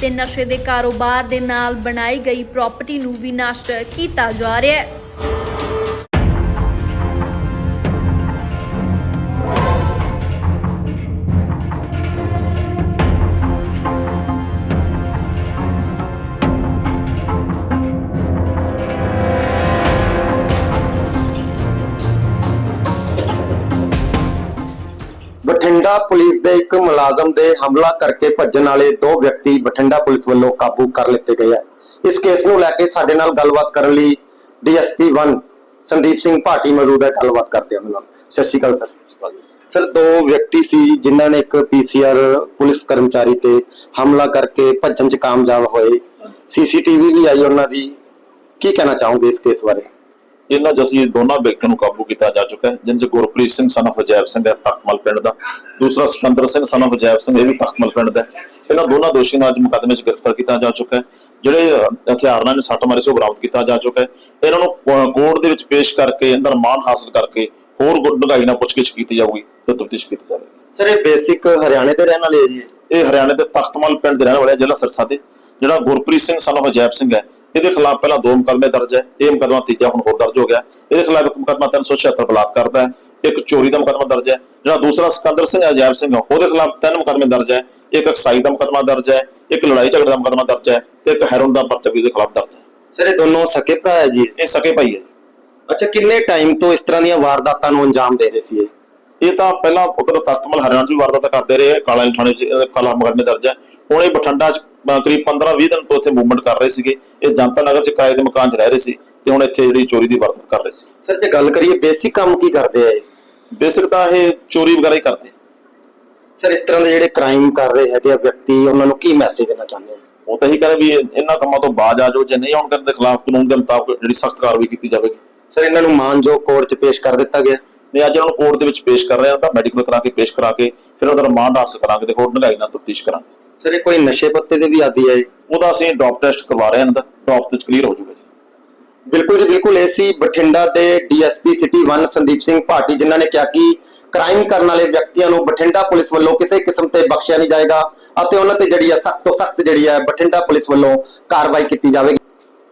ਤੇ ਨਸ਼ੇ ਦੇ ਕਾਰੋਬਾਰ ਦੇ ਨਾਲ ਬਣਾਈ ਗਈ ਪ੍ਰਾਪਰਟੀ ਨੂੰ ਵੀ ਨਸ਼ਟ ਕੀਤਾ ਜਾ ਰਿਹਾ ਹੈ। ਬਠਿੰਡਾ ਪੁਲਿਸ ਦੇ ਇੱਕ ਮੁਲਾਜ਼ਮ ਦੇ ਹਮਲਾ ਕਰਕੇ ਭੱਜਣ ਵਾਲੇ ਦੋ ਵਿਅਕਤੀ ਬਠਿੰਡਾ ਪੁਲਿਸ ਵੱਲੋਂ ਕਾਬੂ ਕਰ ਲਿੱਤੇ ਗਏ ਹੈ ਇਸ ਕੇਸ ਨੂੰ ਲੈ ਕੇ ਸਾਡੇ ਨਾਲ ਗੱਲਬਾਤ ਕਰਨ ਲਈ ਡੀਐਸਪੀ 1 ਸੰਦੀਪ ਸਿੰਘ ਭਾਟੀ ਮੌਜੂਦ ਹੈ। ਗੱਲਬਾਤ ਕਰਦੇ ਹਾਂ ਉਹਨਾਂ ਨਾਲ। ਸਤਿ ਸ਼੍ਰੀ ਅਕਾਲ ਸਰ। ਸਰ, ਦੋ ਵਿਅਕਤੀ ਸੀ ਜਿਨ੍ਹਾਂ ਨੇ ਇੱਕ ਪੀਸੀਆਰ ਪੁਲਿਸ ਕਰਮਚਾਰੀ ਤੇ ਹਮਲਾ ਕਰਕੇ ਭੱਜਣ 'ਚ ਕਾਮਯਾਬ ਹੋਏ। ਸੀਸੀਟੀਵੀ ਵੀ ਆਈ ਉਹਨਾਂ ਦੀ। ਕੀ ਕਹਿਣਾ ਚਾਹੋਗੇ ਇਸ ਕੇਸ ਬਾਰੇ? ਇਹਨਾਂ 'ਚ ਅਸੀਂ ਦੋਨਾਂ ਵਿਅਕਤੀਆਂ ਨੂੰ ਕਾਬੂ ਕੀਤਾ ਜਾ ਚੁੱਕਾ ਹੈ ਜਿਨ੍ਹਾਂ 'ਚ ਗੁਰਪ੍ਰੀਤ ਸਿੰਘ ਸਨ of ਅਜੈਬ ਸਿੰਘ ਹੈ ਤਖਤਮਲ ਪਿੰਡ ਦਾ। ਦੂਸਰਾ ਸਿਕੰਦਰ ਸਿੰਘ ਸਨ of ਅਜੈਬ ਸਿੰਘ ਇਹ ਵੀ ਤਖਤਮਲ ਪਿੰਡ ਦਾ। ਇਹਨਾਂ ਦੋਨਾਂ ਦੋਸ਼ੀਆਂ ਨੂੰ ਅੱਜ ਮੁਕੱਦਮੇ 'ਚ ਗ੍ਰਿਫਤਾਰ ਕੀਤਾ ਜਾ ਚੁੱਕਾ ਹੈ ਜਿਹੜੇ ਹਥਿਆਰ ਨਾਲ ਇਹਨੇ ਸੱਟ ਮਾਰੇ ਸੀ ਬਰਾਮਦ ਕੀਤਾ ਜਾ ਚੁੱਕਾ ਹੈ। ਇਹਨਾਂ ਨੂੰ ਕੋਰਟ ਦੇ ਵਿੱਚ ਪੇਸ਼ ਕਰਕੇ ਅੰਦਰ ਮਾਨ ਹਾਸਲ ਕਰਕੇ ਹੋਰ ਗੁੱਡ ਡਗਾਈ ਨਾਲ ਪੁੱਛਗਿੱਛ ਕੀਤੀ ਜਾਊਗੀ ਤੇ ਤਫਤੀਸ਼ ਕੀਤੀ ਜਾਵੇਗੀ। ਸਰ ਇਹ ਬੇਸਿਕ ਹਰਿਆਣੇ ਦੇ ਰਹਿਣ ਵਾਲੇ ਹੈ ਜੀ? ਇਹ ਹਰਿਆਣੇ ਦੇ ਤਖਤਮਲ ਪਿੰਡ ਦੇ ਰਹਿਣ ਵਾਲੇ ਜ਼ਿਲ੍ਹਾ ਸਿਰਸਾ ਦੇ ਜਿਹੜਾ ਗੁਰਪ੍ਰੀਤ ਸਿੰਘ ਸਨ of ਅਜੈਬ ਸਿੰਘ ਹੈ। ਇਹਦੇ ਖਿਲਾਫ ਪਹਿਲਾਂ ਦੋ ਮੁਕੱਦਮੇ ਦਰਜ ਹੈ। ਇਹ ਮੁਕੱਦਮਾ ਤੀਜਾ ਹੁਣ ਹੋਰ ਦਰਜ ਹੋ ਗਿਆ। ਇਹਦੇ ਖਿਲਾਫ ਇੱਕ ਮੁਕੱਦਮਾ 376 ਬਲਾਤਕਾਰ ਦਾ ਹੈ। ਇੱਕ ਚੋਰੀ ਦਾ ਮੁਕੱਦਮਾ ਦਰਜ ਹੈ। ਜਿਹੜਾ ਦੂਸਰਾ ਸਿਕੰਦਰ ਸਿੰਘ ਅਜੈਬ ਸਿੰਘ ਉਹਦੇ ਖਿਲਾਫ ਤਿੰਨ ਮੁਕੱਦਮੇ ਦਰਜ ਹੈ। ਇੱਕ ਅਕਸਾਈ ਦਾ ਮੁਕੱਦਮਾ ਦਰਜ ਹੈ ਇੱਕ ਲੜਾਈ ਝਗੜੇ ਦਾ ਮੁਕੱਦਮਾ ਦਰਜ ਹੈ ਤੇ ਇੱਕ ਹੈਰੋਨ ਦਾ ਪਰਚਾ ਵੀ ਇਹਦੇ ਖਿਲਾਫ ਦਰਜ ਹੈ। ਸਰ ਇਹ ਦੋਨੋਂ ਸਕੇ ਭਰਾ ਹੈ ਜੀ? ਇਹ ਸਕੇ ਭਾਈ ਹੈ। ਅੱਛਾ ਕਿੰਨੇ ਟਾਈਮ ਤੋਂ ਇਸ ਤਰ੍ਹਾਂ ਦੀਆਂ ਵਾਰਦਾਤਾਂ ਨੂੰ ਅੰਜਾਮ ਦੇ ਰਹੇ ਸੀ ਇਹ? ਤਾਂ ਪਹਿਲਾਂ ਉਧਰ ਤਖਤਮਲ ਹਰਿਆਣਾ ਚ ਵੀ ਵਾਰਦਾਤ ਕਰਦੇ ਰਹੇ। ਕਾਲਾ ਥਾਣੇ ਚ ਖਿਲਾਫ ਮੁਕੱਦਮੇ ਦਰਜ ਹੈ। ਹੁਣ ਇਹ ਬਠਿੰਡਾ ਚ ਕਰੀਬ 15-20 ਦਿਨ ਤੋਂ ਇੱਥੇ ਮੂਵਮੈਂਟ ਕਰ ਰਹੇ ਸੀਗੇ। ਇਹ ਜਨਤਾ ਨਗਰ ਚ ਕਿਰਾਏ ਦੇ ਮਕਾਨ ਚ ਰਹਿ ਰਹੇ ਸੀ ਤੇ ਹੁਣ ਇੱਥੇ ਜਿਹੜੀ ਚੋਰੀ ਦੀ ਵਾਰਦਾਤ ਕਰ ਰਹੇ ਸੀ। ਸਰ ਜੇ ਗੱਲ ਕਰੀਏ ਬੇਸਿਕ ਕੰਮ ਕੀ ਕਰਦੇ ਆ ਇਹ? ਬੇਸਿਕ ਤਾਂ ਇਹ ਚੋਰੀ ਵਗੈਰਾ ਹੀ ਕਰਦੇ। ਸਰ ਇਸ ਤਰ੍ਹਾਂ ਦੇ ਜਿਹੜੇ ਕ੍ਰਾਈਮ ਕਰ ਰਹੇ ਹੈਗੇ ਆ ਵਿਅਕਤੀ ਉਹਨਾਂ ਨੂੰ ਕੀ ਮੈਸੇਜ ਦੇਣਾ ਚਾਹੁੰਦੇ ਆ? ਉਹ ਤਾਂ ਹੀ ਕਹਿੰਦੇ ਵੀ ਇਹ- ਇਹਨਾਂ ਕੰਮਾਂ ਤੋਂ ਬਾਜ ਆ ਜਾਓ। ਜੇ ਨਹੀਂ ਆਉਣ ਕਰਨ ਦੇ ਖਿਲਾਫ ਕਾਨੂੰਨ ਦੇ ਮੁਤਾਬਕ ਜਿਹੜੀ ਸਖਤ ਕਾਰਵਾਈ ਕੀਤੀ ਜਾਵੇਗੀ। ਸਰ ਇਹਨਾਂ ਨੂੰ ਮਾਨਜੋਗ ਕੋਰਟ 'ਚ ਪੇਸ਼ ਕਰ ਦਿੱਤਾ ਗਿਆ। ਨੇ ਅੱਜ ਇਹਨਾਂ ਨੂੰ ਕੋਰਟ ਦੇ ਵਿੱਚ ਪੇਸ਼ ਕਰ ਰਹੇ ਹਾਂ ਤਾਂ ਮੈਡੀਕਲ ਕਰਾ ਕੇ ਪੇਸ਼ ਕਰਾ ਕੇ ਫਿਰ ਉਹਦਾ ਰਿਮਾਂਡ ਹਾਸਲ ਕਰਾਂਗੇ ਤੇ ਹੋਰ ਨਗਾਈ ਨਾਲ ਤਫਤੀਸ਼ ਕਰਾਂਗੇ। ਸਰ ਇਹ ਕੋਈ ਨਸ਼ੇ ਪੱਤੇ ਦੇ ਵੀ ਆਦੀ ਹੈ? ਉਹਦਾ ਅਸੀਂ ਡ੍ਰੌਪ ਟੈਸਟ ਕਰਵਾ ਰਹੇ ਹਾਂ ਇਹਦਾ ਡ੍ਰੌਪ ਤੇ ਕਲੀਅਰ ਹੋ ਜਾਊਗਾ ਜੀ। ਬਿਲਕੁਲ ਜੀ ਬਿਲਕੁਲ। ਏਸੀ ਬਠਿੰਡਾ ਦੇ ਡੀਐਸਪੀ ਸਿਟੀ 1 ਸੰਦੀਪ ਸਿੰਘ ਭਾਟੀ ਜਿਨ੍ਹਾਂ ਨੇ ਕਿਹਾ ਕਿ ਕ੍ਰਾਈਮ ਕਰਨ ਵਾਲੇ ਵਿਅਕਤੀਆਂ ਨੂੰ ਬਠਿੰਡਾ ਪੁਲਿਸ ਵੱਲੋਂ ਕਿਸੇ ਕਿਸਮ ਤੇ ਬਖਸ਼ਿਆ ਨਹੀਂ ਜਾਏਗਾ ਅਤੇ ਉਹਨਾਂ ਤੇ ਜਿਹੜੀ ਹੈ ਸਖਤ ਤੋਂ ਸਖਤ ਜਿਹੜੀ ਹੈ ਬਠਿੰਡਾ ਪੁਲਿਸ ਵੱਲੋਂ ਕਾਰਵਾਈ ਕੀਤੀ ਜਾਵੇਗੀ।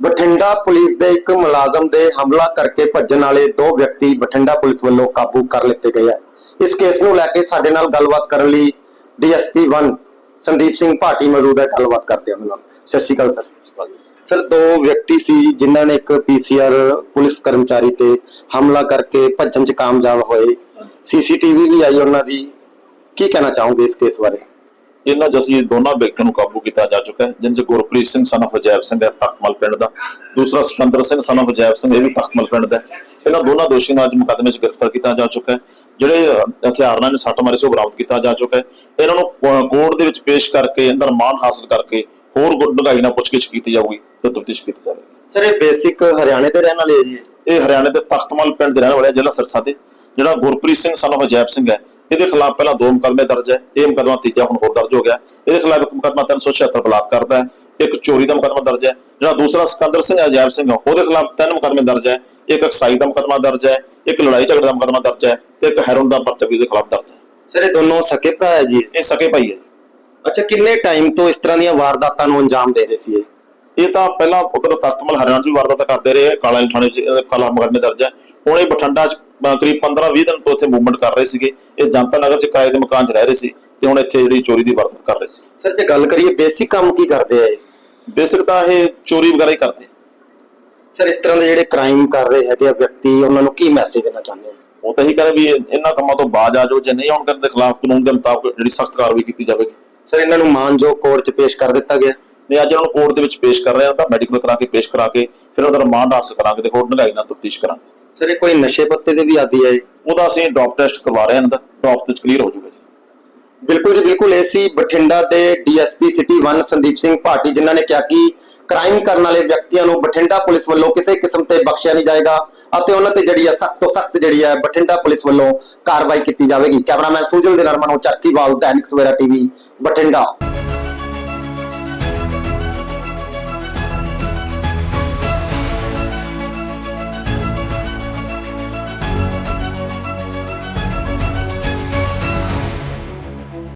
ਬਠਿੰਡਾ ਪੁਲਿਸ ਦੇ ਇੱਕ ਮੁਲਾਜ਼ਮ ਦੇ ਹਮਲਾ ਕਰਕੇ ਭੱਜਣ ਵਾਲੇ ਦੋ ਵਿਅਕਤੀ ਬਠਿੰਡਾ ਪੁਲਿਸ ਵੱਲੋਂ ਕਾਬੂ ਕਰ ਲਿੱਤੇ ਗਏ ਹੈ ਇਸ ਕੇਸ ਨੂੰ ਲੈ ਕੇ ਸਾਡੇ ਨਾਲ ਗੱਲਬਾਤ ਕਰਨ ਲਈ ਡੀਐਸਪੀ 1 ਸੰਦੀਪ ਸਿੰਘ ਭਾਟੀ ਮੌਜੂਦ ਹੈ, ਗੱਲਬਾਤ ਕਰਦੇ ਹਾਂ ਉਹਨਾਂ ਨਾਲ। ਸਤਿ ਸ਼੍ਰੀ ਅਕਾਲ ਸਰ। ਸਰ, ਦੋ ਵਿਅਕਤੀ ਸੀ ਜਿਨ੍ਹਾਂ ਨੇ ਇੱਕ ਪੀਸੀਆਰ ਪੁਲਿਸ ਕਰਮਚਾਰੀ ਤੇ ਹਮਲਾ ਕਰਕੇ ਭੱਜਣ 'ਚ ਕਾਮਯਾਬ ਹੋਏ। ਸੀਸੀਟੀਵੀ ਵੀ ਆਈ ਉਹਨਾਂ ਦੀ। ਕੀ ਕਹਿਣਾ ਚਾਹੋਗੇ ਇਸ ਕੇਸ ਬਾਰੇ? ਇਹਨਾਂ ਅਸੀਂ ਦੋਨਾਂ ਵਿਅਕਤੀਆਂ ਨੂੰ ਕਾਬੂ ਕੀਤਾ ਜਾ ਚੁੱਕਾ ਹੈ ਜਿਨ੍ਹਾਂ 'ਚ ਗੁਰਪ੍ਰੀਤ ਸਿੰਘ ਸਨ of ਅਜੈਬ ਸਿੰਘ ਹੈ ਤਖਤਮਲ ਪਿੰਡ ਦਾ। ਦੂਸਰਾ ਸਿਕੰਦਰ ਸਿੰਘ ਸਨ of ਅਜੈਬ ਸਿੰਘ ਇਹ ਵੀ ਤਖਤਮਲ ਪਿੰਡ ਦਾ। ਇਹਨਾਂ ਦੋਨਾਂ ਦੋਸ਼ੀਆਂ ਨੂੰ ਅੱਜ ਮੁਕੱਦਮੇ 'ਚ ਗ੍ਰਿਫਤਾਰ ਕੀਤਾ ਜਾ ਚੁੱਕਾ ਹੈ ਜਿਹੜੇ ਹਥਿਆਰ ਨਾਲ ਸੱਟ ਮਾਰੇ ਸੀ ਬਰਾਮਦ ਕੀਤਾ ਜਾ ਚੁੱਕਾ ਹੈ। ਇਹਨਾਂ ਨੂੰ ਕੋਰਟ ਦੇ ਵਿੱਚ ਪੇਸ਼ ਕਰਕੇ ਅੰਦਰ ਮਾਨ ਹਾਸਲ ਕਰਕੇ ਹੋਰ ਗੁੱਡ ਡਗਾਈ ਨਾਲ ਪੁੱਛਗਿੱਛ ਕੀਤੀ ਜਾਊਗੀ ਤੇ ਤਫਤੀਸ਼ ਕੀਤੀ ਜਾਵੇਗੀ। ਸਰ ਇਹ ਬੇਸਿਕ ਹਰਿਆਣੇ ਦੇ ਰਹਿਣ ਵਾਲੇ ਹੈ ਜੀ? ਇਹ ਹਰਿਆਣੇ ਦੇ ਤਖਤਮਲ ਪਿੰਡ ਦੇ ਰਹਿਣ ਵਾਲੇ ਜ਼ਿਲ੍ਹਾ ਸਿਰਸਾ ਦੇ ਜਿਹੜਾ ਗੁਰਪ੍ਰੀਤ ਸਿੰਘ ਸਨ of ਅਜੈਬ ਸਿੰਘ ਹੈ। ਇਹਦੇ ਖਿਲਾਫ ਪਹਿਲਾਂ ਦੋ ਮੁਕੱਦਮੇ ਦਰਜ ਹੈ। ਇਹ ਮੁਕੱਦਮਾ ਤੀਜਾ ਹੁਣ ਹੋਰ ਦਰਜ ਹੋ ਗਿਆ। ਇਹਦੇ ਖਿਲਾਫ ਇੱਕ ਮੁਕੱਦਮਾ 376 ਬਲਾਤਕਾਰ ਦਾ ਹੈ। ਇੱਕ ਚੋਰੀ ਦਾ ਮੁਕੱਦਮਾ ਦਰਜ ਹੈ ਜਿਹੜਾ ਦੂਸਰਾ ਸਿਕੰਦਰ ਸਿੰਘ ਅਜੈਬ ਸਿੰਘ ਉਹਦੇ ਖਿਲਾਫ ਤਿੰਨ ਮੁਕੱਦਮੇ ਦਰਜ ਹੈ। ਇੱਕ ਅਕਸਾਈ ਦਾ ਮੁਕੱਦਮਾ ਦਰਜ ਹੈ ਇੱਕ ਲੜਾਈ ਝਗੜੇ ਦਾ ਮੁਕੱਦਮਾ ਦਰਜ ਹੈ ਤੇ ਇੱਕ ਹੈਰੋਨ ਦਾ ਪਰਚਾ ਵੀ ਇਹਦੇ ਖਿਲਾਫ ਦਰਜ ਹੈ। ਸਰ ਇਹ ਦੋਨੋਂ ਸਕੇ ਭਰਾ ਹੈ ਜੀ? ਇਹ ਸਕੇ ਭਾਈ ਹੈ। ਜੀ। ਅੱਛਾ ਕਿੰਨੇ ਟਾਈਮ ਤੋਂ ਇਸ ਤਰ੍ਹਾਂ ਦੀਆਂ ਵਾਰਦਾਤਾਂ ਨੂੰ ਅੰਜਾਮ ਦੇ ਰਹੇ ਸੀ ਇਹ? ਇਹ ਤਾਂ ਪਹਿਲਾਂ ਉਧਰ ਤਖਤਮਲ ਹਰਿਆਣਾ ਚ ਵੀ ਵਾਰਦਾਤ ਕਰਦੇ ਰਹੇ ਕਾਲਾ ਥਾਣੇ ਚ ਇਹਦੇ ਖਿਲਾਫ ਮੁਕੱਦਮੇ ਦਰਜ ਹੈ। ਹੁਣ ਇਹ ਬਠਿੰਡਾ ਚ ਕਰੀਬ 15-20 ਦਿਨ ਤੋਂ ਇੱਥੇ ਮੂਵਮੈਂਟ ਕਰ ਰਹੇ ਸੀਗੇ। ਇਹ ਜਨਤਾ ਨਗਰ ਚ ਕਿਰਾਏ ਦੇ ਮਕਾਨ ਚ ਰਹਿ ਰਹੇ ਸੀ ਤੇ ਹੁਣ ਇੱਥੇ ਜਿਹੜੀ ਚੋਰੀ ਦੀ ਵਾਰਦਾਤ ਕਰ ਰਹੇ ਸੀ। ਸਰ ਜੇ ਗੱਲ ਕਰੀਏ ਬੇਸਿਕ ਕੰਮ ਕੀ ਕਰਦੇ ਆ ਇਹ? ਬੇਸਿਕ ਤਾਂ ਇਹ ਚੋਰੀ ਵਗੈਰਾ ਹੀ ਕਰਦੇ ਸਰ ਇਸ ਤਰ੍ਹਾਂ ਦੇ ਜਿਹੜੇ ਕ੍ਰਾਈਮ ਕਰ ਰਹੇ ਹੈਗੇ ਆ ਵਿਅਕਤੀ ਉਹਨਾਂ ਨੂੰ ਕੀ ਮੈਸੇਜ ਦੇਣਾ ਚਾਹੁੰਦੇ ਆ? ਉਹ ਤਾਂ ਹੀ ਕਹਿੰਦੇ ਵੀ ਇਹ- ਇਹਨਾਂ ਕੰਮਾਂ ਤੋਂ ਬਾਜ ਆ ਜਾਓ ਜੇ ਨਹੀਂ ਆਉਣ ਕਰਨ ਦੇ ਖਿਲਾਫ ਕਾਨੂੰਨ ਦੇ ਮੁਤਾਬਕ ਜਿਹੜੀ ਸਖਤ ਕਾਰਵਾਈ ਕੀਤੀ ਜਾਵੇਗੀ। ਸਰ ਇਹਨਾਂ ਨੂੰ ਮਾਨਜੋਗ ਕੋਰਟ 'ਚ ਪੇਸ਼ ਕਰ ਦਿੱਤਾ ਗਿਆ। ਨੇ ਅੱਜ ਉਹਨਾਂ ਨੂੰ ਕੋਰਟ ਦੇ ਵਿੱਚ ਪੇਸ਼ ਕਰ ਰਹੇ ਹਾਂ ਤਾਂ ਮੈਡੀਕਲ ਕਰਾ ਕੇ ਪੇਸ਼ ਕਰਾ ਕੇ ਫਿਰ ਉਹਦਾ ਰਿਮਾਂਡ ਹਾਸਲ ਕਰਾਂਗੇ ਤੇ ਹੋਰ ਨਗਾਈ ਨਾਲ ਤਫਤੀਸ਼ ਕਰਾਂਗੇ। ਸਰ ਇਹ ਕੋਈ ਨਸ਼ੇ ਪੱਤੇ ਦੇ ਵੀ ਆਦੀ ਹੈ ਜੀ? ਉਹਦਾ ਅਸੀਂ ਡ੍ਰੌਪ ਟੈਸਟ ਕਰਵਾ ਰਹੇ ਹਾਂ ਇਹਦਾ ਡ੍ਰੌਪ ਤੇ ਕਲੀਅਰ ਹੋ ਜਾਊਗਾ ਜੀ। ਬਿਲਕੁਲ ਜੀ ਬਿਲਕੁਲ। ਇਹ ਸੀ ਬਠਿੰਡਾ ਦੇ ਡੀਐਸਪੀ ਸਿਟੀ 1 ਸੰਦੀਪ ਸਿੰਘ ਭਾਟੀ ਜਿਨ੍ਹਾਂ ਨੇ ਕਿਹਾ ਕਿ ਕ੍ਰਾਈਮ ਕਰਨ ਵਾਲੇ ਵਿਅਕਤੀਆਂ ਨੂੰ ਬਠਿੰਡਾ ਪੁਲਿਸ ਵੱਲੋਂ ਕਿਸੇ ਕਿਸਮ ਤੇ ਬਖਸ਼ਿਆ ਨਹੀਂ ਜਾਏਗਾ ਅਤੇ ਉਹਨਾਂ ਤੇ ਜਿਹੜੀ ਹੈ ਸਖਤ ਤੋਂ ਸਖਤ ਜਿਹੜੀ ਹੈ ਬਠਿੰਡਾ ਪੁਲਿਸ ਵੱਲੋਂ ਕਾਰਵਾਈ ਕੀਤੀ ਜਾਵੇਗੀ। ਕੈਮਰਾਮੈਨ ਸੁਜਲ ਦੇ ਨਾਲ ਮਨੋ ਚਰਕੀਵਾਲ ਦੈਨਿਕ ਸਵੇਰਾ ਟੀਵੀ ਬਠਿੰਡਾ।